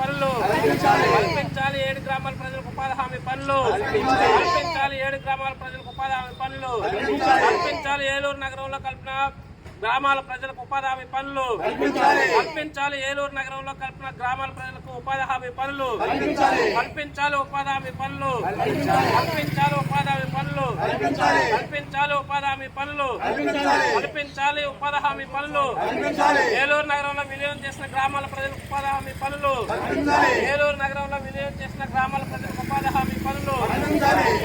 పనులు. కల్పించాలి ఏడు గ్రామాల ప్రజలకు ఉపాధి హామీ పనులు. కల్పించాలి ఏడు గ్రామాల ప్రజలకు ఉపాధి హామీ పనులు. కల్పించాలి ఏలూరు నగరంలో కల్పన గ్రామాల ప్రజలకు ఉపాధి హామీ పనులు. కల్పించాలి. ఏలూరు నగరంలో కల్పన గ్రామాల ప్రజలకు ఉపాధి హామీ పనులు. కల్పించాలి. ఉపాధి హామీ పనులు. కల్పించాలి. ఉపాధి హామీ పనులు. కల్పించాలి. ఉపాధి హామీ పనులు. కల్పించాలి. ఉపాధి హామీ పనులు. ఏలూరు నగరంలో విలీనం చేసిన గ్రామాల ప్రజలకు ఉపాధి హామీ పనులు. ఏలూరు నగరంలో విలీనం చేసిన గ్రామాల ప్రజలకు ఉపాధి హామీ పనులు.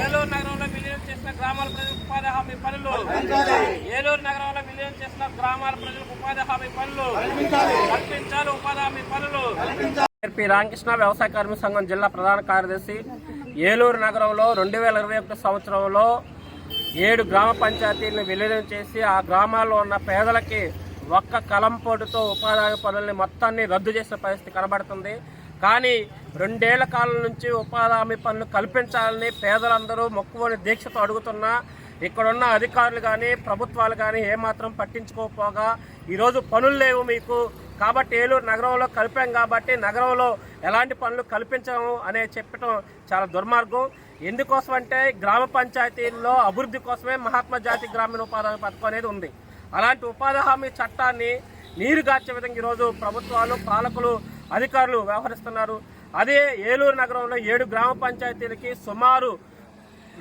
ఏలూరు నగరంలో విలీనం చేసిన గ్రామాల ప్రజలకు ఉపాధి హామీ పనులు. ఏలూరు నగరంలో చేసిన గ్రామాల ప్రజలకు ఉపాధి హామీ పనులు. కల్పించాలి. ఉపాధి హామీ పనులు. పి రామకృష్ణ వ్యవసాయ కార్మిక సంఘం జిల్లా ప్రధాన కార్యదర్శి ఏలూరు నగరంలో రెండు వేల ఇరవై ఒకటి సంవత్సరంలో ఏడు గ్రామ పంచాయతీలను విలీనం చేసి ఆ గ్రామాల్లో ఉన్న పేదలకి ఒక్క కలంపోటుతో ఉపాధి పనుల్ని మొత్తాన్ని రద్దు చేసిన పరిస్థితి కనబడుతుంది. కానీ రెండేళ్ళ కాలం నుంచి ఉపాధి హామీ పనులు కల్పించాలని పేదలందరూ మొక్కువని దీక్షతో అడుగుతున్నా ఇక్కడున్న అధికారులు కానీ ప్రభుత్వాలు కానీ ఏమాత్రం పట్టించుకోకపోగా ఈరోజు పనులు లేవు మీకు. కాబట్టి ఏలూరు నగరంలో కలిపాం కాబట్టి నగరంలో ఎలాంటి పనులు కల్పించము అనే చెప్పడం చాలా దుర్మార్గం. ఎందుకోసం అంటే గ్రామ పంచాయతీల్లో అభివృద్ధి కోసమే మహాత్మా జాతి గ్రామీణ ఉపాధి హామీ పథకం అనేది ఉంది. అలాంటి ఉపాధి హామీ చట్టాన్ని నీరు గార్చే విధంగా ఈరోజు ప్రభుత్వాలు పాలకులు అధికారులు వ్యవహరిస్తున్నారు. అదే ఏలూరు నగరంలో ఏడు గ్రామ పంచాయతీలకి సుమారు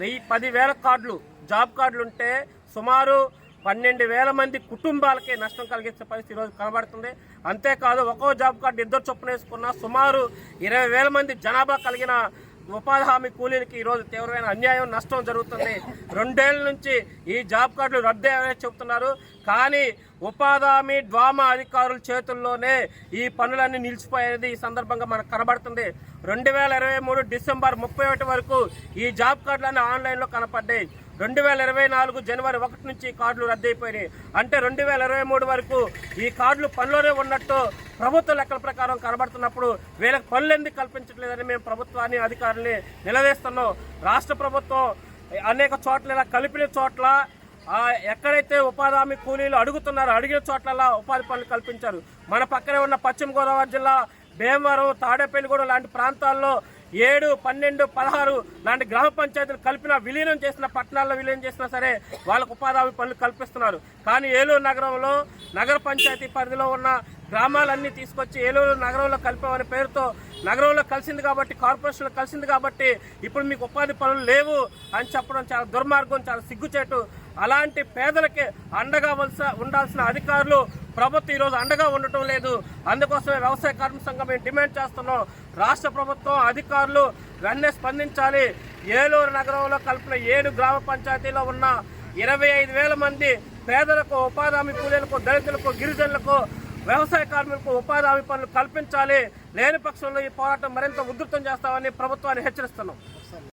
వెయ్యి పదివేల కార్డులు జాబ్ కార్డులు ఉంటే సుమారు పన్నెండు వేల మంది కుటుంబాలకే నష్టం కలిగించే పరిస్థితి ఈరోజు కనబడుతుంది. అంతేకాదు ఒక్కో జాబ్ కార్డు ఇద్దరు చొప్పున వేసుకున్న సుమారు ఇరవై వేల మంది జనాభా కలిగిన ఉపాధి హామీ కూలీలకి ఈరోజు తీవ్రమైన అన్యాయం నష్టం జరుగుతుంది. రెండేళ్ళ నుంచి ఈ జాబ్ కార్డులు రద్దయ్యాయని చెబుతున్నారు. కానీ ఉపాధి హామీ డ్వామా అధికారుల చేతుల్లోనే ఈ పనులన్నీ నిలిచిపోయేది ఈ సందర్భంగా మనకు కనబడుతుంది. రెండు వేల ఇరవై మూడు డిసెంబర్ ముప్పై ఒకటి వరకు ఈ జాబ్ కార్డులన్నీ ఆన్లైన్లో కనపడ్డాయి. రెండు వేల ఇరవై నాలుగు జనవరి ఒకటి నుంచి ఈ కార్డులు రద్దయిపోయినాయి. అంటే రెండు వేల ఇరవై మూడు వరకు ఈ కార్డులు పనిలోనే ఉన్నట్టు ప్రభుత్వ లెక్కల ప్రకారం కనబడుతున్నప్పుడు వీళ్ళకి పనులు ఎందుకు కల్పించట్లేదని మేము ప్రభుత్వాన్ని అధికారుల్ని నిలదీస్తున్నాం. రాష్ట్ర ప్రభుత్వం అనేక చోట్ల ఇలా కలిపిన చోట్ల ఎక్కడైతే ఉపాధి హామీ కూలీలు అడుగుతున్నారో అడిగిన చోట్లలా ఉపాధి పనులు కల్పించారు. మన పక్కనే ఉన్న పశ్చిమ గోదావరి జిల్లా భీమవరం తాడేపల్లిగూడ లాంటి ప్రాంతాల్లో ఏడు పన్నెండు పదహారు లాంటి గ్రామ పంచాయతీలు కలిపిన విలీనం చేసిన పట్టణాల్లో విలీనం చేసినా సరే వాళ్ళకు ఉపాధి హామీ పనులు కల్పిస్తున్నారు. కానీ ఏలూరు నగరంలో నగర పంచాయతీ పరిధిలో ఉన్న గ్రామాలన్నీ తీసుకొచ్చి ఏలూరు నగరంలో కలిపామనే పేరుతో నగరంలో కలిసింది కాబట్టి కార్పొరేషన్లో కలిసింది కాబట్టి ఇప్పుడు మీకు ఉపాధి పనులు లేవు అని చెప్పడం చాలా దుర్మార్గం చాలా సిగ్గుచేటు. అలాంటి పేదలకి అండగా వలస ఉండాల్సిన అధికారులు ప్రభుత్వం ఈరోజు అండగా ఉండటం లేదు. అందుకోసమే వ్యవసాయ కార్మిక సంఘం మేము డిమాండ్ చేస్తున్నాం. రాష్ట్ర ప్రభుత్వం అధికారులు వెంటనే స్పందించాలి. ఏలూరు నగరంలో కలిపిన ఏడు గ్రామ పంచాయతీలో ఉన్న ఇరవై ఐదు వేల మంది పేదలకు ఉపాధి హామీ కూలీలకు దళితులకు గిరిజనులకు వ్యవసాయ కార్మికులకు ఉపాధి హామీ పనులు కల్పించాలి. లేని పక్షంలో ఈ పోరాటం మరింత ఉధృతం చేస్తామని ప్రభుత్వాన్ని హెచ్చరిస్తున్నాం.